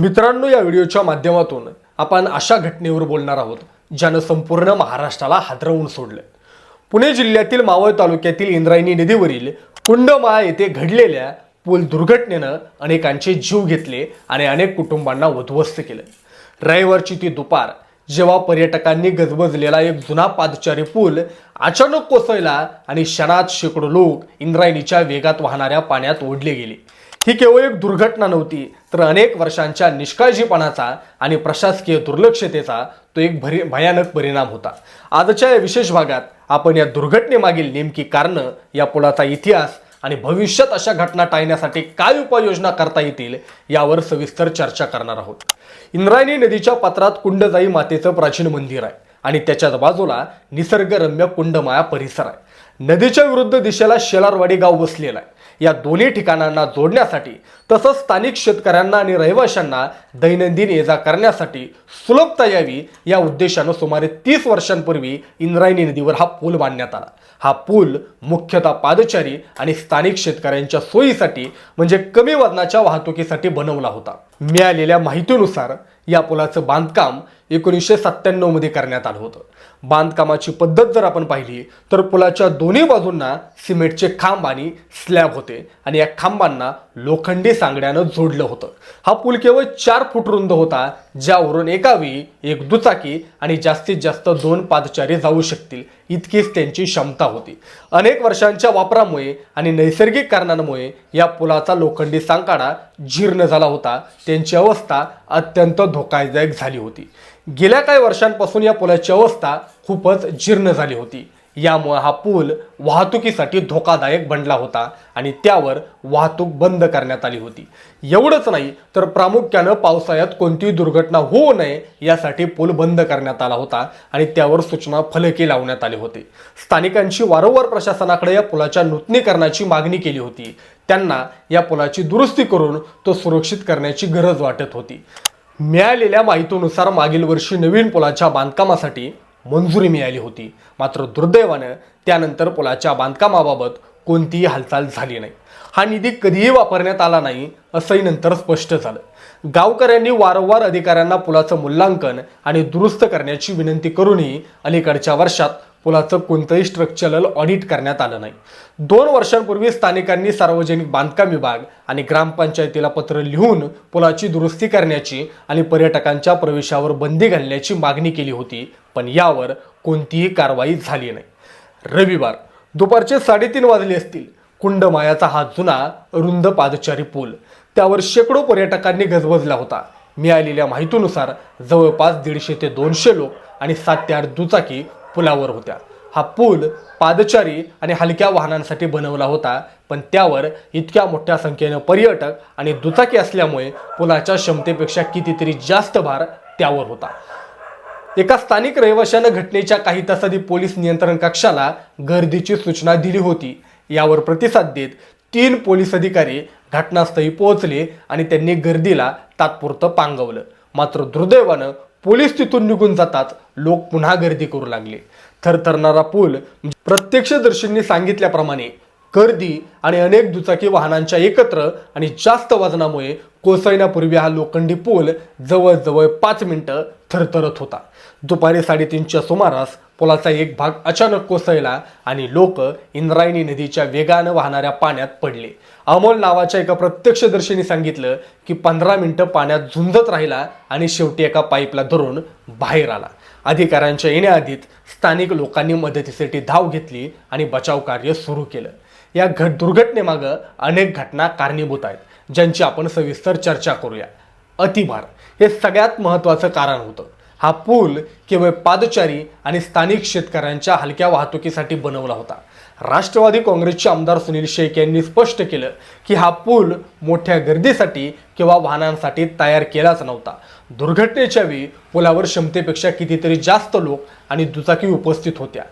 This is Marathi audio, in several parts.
मित्रांनो या व्हिडिओच्या माध्यमातून आपण अशा घटनेवर बोलणार आहोत ज्यानं संपूर्ण महाराष्ट्राला हादरवून सोडलं. पुणे जिल्ह्यातील मावळ तालुक्यातील इंद्रायणी नदीवरील कुंडमाळा येथे घडलेल्या पूल दुर्घटनेनं अनेकांचे जीव घेतले आणि अनेक कुटुंबांना उद्ध्वस्त केलं. रविवारची ती दुपार जेव्हा पर्यटकांनी गजबजलेला एक जुना पादचारी पूल अचानक कोसळला आणि क्षणात शेकडो लोक इंद्रायणीच्या वेगात वाहणाऱ्या पाण्यात ओढले गेले. ही केवळ एक दुर्घटना नव्हती तर अनेक वर्षांच्या निष्काळजीपणाचा आणि प्रशासकीय दुर्लक्षतेचा तो एक भरी भयानक परिणाम होता. आजच्या या विशेष भागात आपण या दुर्घटनेमागील नेमकी कारणं या पुलाचा इतिहास आणि भविष्यात अशा घटना टाळण्यासाठी काय उपाययोजना करता येतील यावर सविस्तर चर्चा करणार आहोत. इंद्रायणी नदीच्या पात्रात कुंडजाई मातेचं प्राचीन मंदिर आहे आणि त्याच्याच बाजूला निसर्गरम्य कुंडमाया परिसर आहे. नदीच्या विरुद्ध दिशेला शेलारवाडी गाव वसलेलं आहे. या दोन्ही ठिकाणांना जोडण्यासाठी तसंच स्थानिक शेतकऱ्यांना आणि रहिवाशांना दैनंदिन ये जा करण्यासाठी सुलभता यावी या उद्देशानं सुमारे तीस वर्षांपूर्वी इंद्रायणी नदीवर हा पूल बांधण्यात आला. हा पूल मुख्यतः पादचारी आणि स्थानिक शेतकऱ्यांच्या सोयीसाठी म्हणजे कमी वजनाच्या वाहतुकीसाठी बनवला होता. मिळालेल्या माहितीनुसार या पुलाचं बांधकाम एकोणीसशे सत्त्याण्णवमध्ये करण्यात आलं होतं. बांधकामाची पद्धत जर आपण पाहिली तर पुलाच्या दोन्ही बाजूंना सिमेंटचे खांब आणि स्लॅब होते. आणि या खांबांना लोखंडी सांगड्यानं जोडलं होतं. हा पूल केवळ चार फूट रुंद होता ज्यावरून एका वेळी एक दुचाकी आणि जास्तीत जास्त दोन पादचारी जाऊ शकतील इतकीच त्यांची क्षमता होती. अनेक वर्षांच्या वापरामुळे आणि नैसर्गिक कारणांमुळे या पुलाचा लोखंडी सांगाडा जीर्ण झाला होता. त्यांची अवस्था अत्यंत धोकादायक झाली होती. गेल्या काही वर्षांपासून या पुलाची अवस्था खूपच जीर्ण झाली होती. यामुळे हा पूल वाहतुकीसाठी धोकादायक बनला होता आणि त्यावर वाहतूक बंद करण्यात आली होती. एवढंच नाही तर प्रामुख्यानं पावसाळ्यात कोणतीही दुर्घटना होऊ नये यासाठी पूल बंद करण्यात आला होता आणि त्यावर सूचना फलके लावण्यात आले होते. स्थानिकांची वारंवार प्रशासनाकडे या पुलाच्या नूतनीकरणाची मागणी केली होती. त्यांना या पुलाची दुरुस्ती करून तो सुरक्षित करण्याची गरज वाटत होती. मिळालेल्या माहितीनुसार मागील वर्षी नवीन पुलाच्या बांधकामासाठी मंजुरी मिळाली होती. मात्र दुर्दैवानं त्यानंतर पुलाच्या बांधकामाबाबत कोणतीही हालचाल झाली नाही. हा निधी कधीही वापरण्यात आला नाही असंही नंतर स्पष्ट झालं. गावकऱ्यांनी वारंवार अधिकाऱ्यांना पुलाचं मूल्यांकन आणि दुरुस्त करण्याची विनंती करूनही अलीकडच्या वर्षात पुलाचं कोणतंही स्ट्रक्चरल ऑडिट करण्यात आलं नाही. दोन वर्षांपूर्वी स्थानिकांनी सार्वजनिक बांधकाम विभाग आणि ग्रामपंचायतीला पत्र लिहून पुलाची दुरुस्ती करण्याची आणि पर्यटकांच्या प्रवेशावर बंदी घालण्याची मागणी केली होती पण यावर कोणतीही कारवाई झाली नाही. रविवार दुपारचे साडेतीन वाजले असतील कुंडमायाचा हा जुना रुंद पादचारी पूल. त्यावर शेकडो पर्यटकांनी गजबजला होता. मिळालेल्या माहितीनुसार जवळपास दीडशे ते दोनशे लोक आणि सात ते आठ दुचाकी पुलावर होत्या. हा पूल पादचारी आणि हलक्या वाहनांसाठी बनवला होता पण त्यावर इतक्या मोठ्या संख्येनं पर्यटक आणि दुचाकी असल्यामुळे पुलाच्या क्षमतेपेक्षा कितीतरी जास्त भार त्यावर होता. एका स्थानिक रहिवाशानं घटनेच्या काही तासाधी पोलीस नियंत्रण कक्षाला गर्दीची सूचना दिली होती. यावर प्रतिसाद देत तीन पोलीस अधिकारी घटनास्थळी पोहोचले आणि त्यांनी गर्दीला तात्पुरतं पांगवलं. मात्र दुर्दैवानं पोलीस तिथून निघून जातात. लोक पुन्हा गर्दी करू लागले. थरथरणारा पूल म्हणजे प्रत्यक्षदर्शींनी सांगितल्याप्रमाणे गर्दी आणि अनेक दुचाकी वाहनांच्या एकत्र आणि जास्त वजनामुळे कोसळण्यापूर्वी हा लोखंडी पूल जवळजवळ पाच मिनिटं थरथरत होता. दुपारी साडेतीनच्या सुमारास पुलाचा एक भाग अचानक कोसळला आणि लोक इंद्रायणी नदीच्या वेगानं वाहणाऱ्या पाण्यात पडले. अमोल नावाच्या एका प्रत्यक्षदर्शीने सांगितलं की पंधरा मिनिटं पाण्यात झुंजत राहिला आणि शेवटी एका पाईपला धरून बाहेर आला. अधिकाऱ्यांच्या येण्याआधीत स्थानिक लोकांनी मदतीसाठी धाव घेतली आणि बचाव कार्य सुरू केलं. या घट दुर्घटनेमागं अनेक घटना कारणीभूत आहेत ज्यांची आपण सविस्तर चर्चा करूया. अतिभार हे सगळ्यात महत्त्वाचं कारण होतं. हा पूल केवळ पादचारी आणि स्थानिक शेतकऱ्यांच्या हलक्या वाहतुकीसाठी बनवला होता. राष्ट्रवादी काँग्रेसचे आमदार सुनील शेख यांनी स्पष्ट केलं की हा पूल मोठ्या गर्दीसाठी किंवा वाहनांसाठी तयार केलाच नव्हता. दुर्घटनेच्या वेळी पुलावर क्षमतेपेक्षा कितीतरी जास्त लोक आणि दुचाकी उपस्थित होत्या.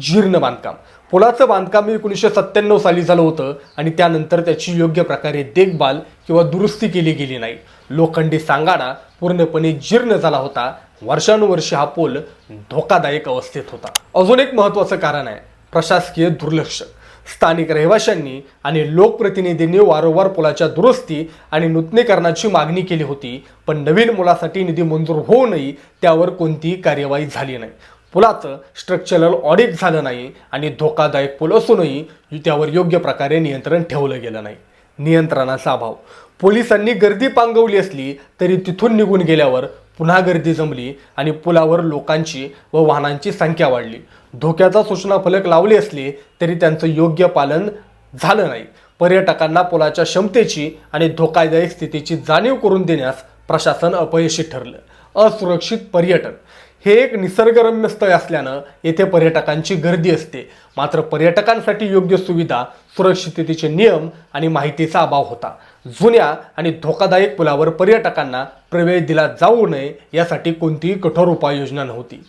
जीर्ण बांधकाम. पुलाचं बांधकाम एकोणीसशे सत्त्याण्णव साली झालं होतं आणि त्यानंतर त्याची योग्य प्रकारे देखभाल किंवा दुरुस्ती केली गेली नाही. लोखंडी सांगाडा पूर्णपणे जीर्ण झाला होता. वर्षानुवर्षे हा पूल धोकादायक अवस्थेत होता. अजून एक महत्त्वाचं कारण आहे प्रशासकीय दुर्लक्ष. स्थानिक रहिवाशांनी आणि लोकप्रतिनिधींनी वारंवार पुलाच्या दुरुस्ती आणि नूतनीकरणाची मागणी केली होती पण नवीन मुलासाठी निधी मंजूर होऊनही त्यावर कोणतीही कार्यवाही झाली नाही. पुलाचं स्ट्रक्चरल ऑडिट झालं नाही आणि धोकादायक पूल असूनही त्यावर योग्य प्रकारे नियंत्रण ठेवलं गेलं नाही. नियंत्रणाचा अभाव. पोलिसांनी गर्दी पांगवली असली तरी तिथून निघून गेल्यावर पुन्हा गर्दी जमली आणि पुलावर लोकांची व वाहनांची संख्या वाढली. धोक्याचा सूचना फलक लावले असले तरी त्यांचं योग्य पालन झालं नाही. पर्यटकांना पुलाच्या क्षमतेची आणि धोकादायक स्थितीची जाणीव करून देण्यास प्रशासन अपयशी ठरलं. असुरक्षित पर्यटन. हे एक निसर्गरम्य स्थळ असल्यानं येथे पर्यटकांची गर्दी असते. मात्र पर्यटकांसाठी योग्य सुविधा सुरक्षिततेचे नियम आणि माहितीचा अभाव होता. जुन्या आणि धोकादायक पुलावर पर्यटकांना प्रवेश दिला जाऊ नये यासाठी कोणतीही कठोर उपाययोजना नव्हती.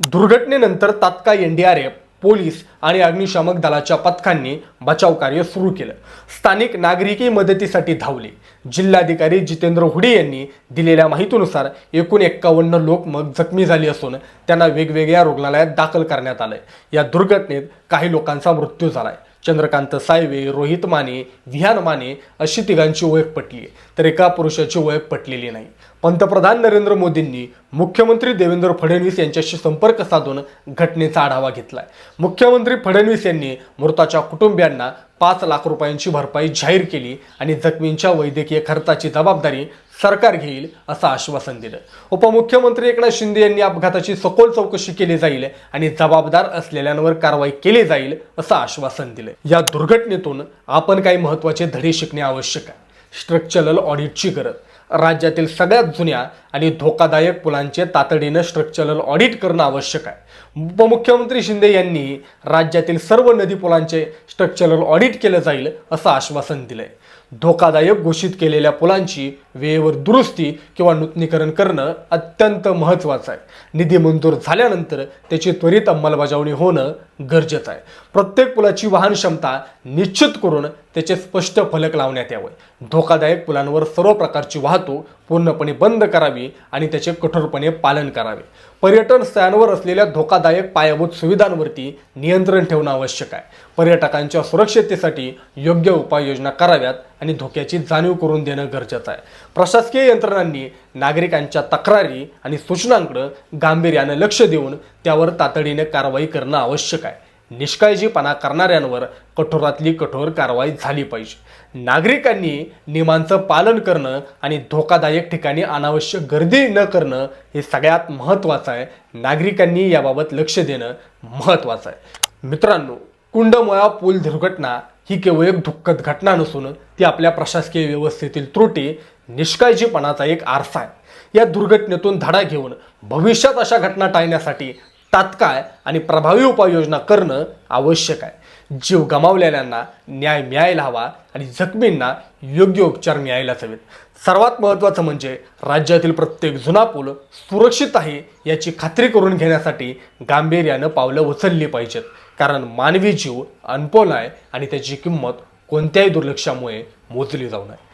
दुर्घटनेनंतर तात्काळ N D R F police आणि अग्निशामक दलाच्या पथकांनी बचाव कार्य सुरू केलं. स्थानिक नागरिकही मदतीसाठी धावले. जिल्हाधिकारी जितेंद्र हुडे यांनी दिलेल्या माहितीनुसार एकूण एक्कावन्न लोक मग जखमी झाली असून त्यांना वेगवेगळ्या रुग्णालयात दाखल करण्यात आलंय. या दुर्घटनेत काही लोकांचा मृत्यू झालाय. चंद्रकांत सायवे रोहित माने विहान माने अशी तिघांची ओळख पटली. आहे तर एका पुरुषाची ओळख पटलेली नाही. पंतप्रधान नरेंद्र मोदींनी मुख्यमंत्री देवेंद्र फडणवीस यांच्याशी संपर्क साधून घटनेचा आढावा घेतलाय. मुख्यमंत्री फडणवीस यांनी मृताच्या कुटुंबियांना पाच लाख रुपयांची भरपाई जाहीर केली आणि जखमींच्या वैद्यकीय खर्चाची जबाबदारी सरकार घेईल असं आश्वासन दिलं. उपमुख्यमंत्री एकनाथ शिंदे यांनी अपघाताची सखोल चौकशी केली जाईल आणि जबाबदार असलेल्यांवर कारवाई केली जाईल असं आश्वासन दिलं. या दुर्घटनेतून आपण काही महत्त्वाचे धडे शिकणे आवश्यक आहे. स्ट्रक्चरल ऑडिटची गरज. राज्यातील सगळ्यात जुन्या आणि धोकादायक पुलांचे तातडीनं स्ट्रक्चरल ऑडिट करणं आवश्यक आहे. उपमुख्यमंत्री शिंदे यांनी राज्यातील सर्व नदी पुलांचे स्ट्रक्चरल ऑडिट केलं जाईल असं आश्वासन दिलंय. धोकादायक घोषित केलेल्या पुलांची वेळेवर दुरुस्ती किंवा नूतनीकरण करणं अत्यंत महत्त्वाचं आहे. निधी मंजूर झाल्यानंतर त्याची त्वरित अंमलबजावणी होणं गरजेचं आहे. प्रत्येक पुलाची वाहन क्षमता निश्चित करून त्याचे स्पष्ट फलक लावण्यात यावे. धोकादायक पुलांवर सर्व प्रकारची वाहतूक पूर्णपणे बंद करावी आणि त्याचे कठोरपणे पालन करावे. पर्यटन स्थळांवर असलेल्या धोकादायक पायाभूत सुविधांवरती नियंत्रण ठेवणं आवश्यक आहे. पर्यटकांच्या सुरक्षिततेसाठी योग्य उपाययोजना कराव्यात आणि धोक्याची जाणीव करून देणं गरजेचं आहे. प्रशासकीय यंत्रणांनी नागरिकांच्या तक्रारी आणि सूचनांकडं गांभीर्यानं लक्ष देऊन त्यावर तातडीने कारवाई करणं आवश्यक आहे. निष्काळजीपणा करणाऱ्यांवर कठोरातली कठोर कारवाई झाली पाहिजे. नागरिकांनी नियमांचं पालन करणं आणि धोकादायक ठिकाणी अनावश्यक गर्दी न करणं हे सगळ्यात महत्त्वाचं आहे. नागरिकांनी याबाबत लक्ष देणं महत्त्वाचं आहे. मित्रांनो कुंडमुळा पूल दुर्घटना ही केवळ एक दुःखद घटना नसून ती आपल्या प्रशासकीय व्यवस्थेतील त्रुटी निष्काळजीपणाचा एक आरसा आहे. या दुर्घटनेतून धडा घेऊन भविष्यात अशा घटना टाळण्यासाठी तात्काळ आणि प्रभावी उपाययोजना करणं आवश्यक आहे. जीव गमावलेल्यांना न्याय मिळायला हवा आणि जखमींना योग्य उपचार मिळायलाच हवेत. सर्वात महत्त्वाचं म्हणजे राज्यातील प्रत्येक जुना पूल सुरक्षित आहे याची खात्री करून घेण्यासाठी गांभीर्यानं पावलं उचलली पाहिजेत. कारण मानवी जीव अनपोल आहे आणि त्याची किंमत कोणत्याही दुर्लक्षामुळे मोजली जाऊ नये.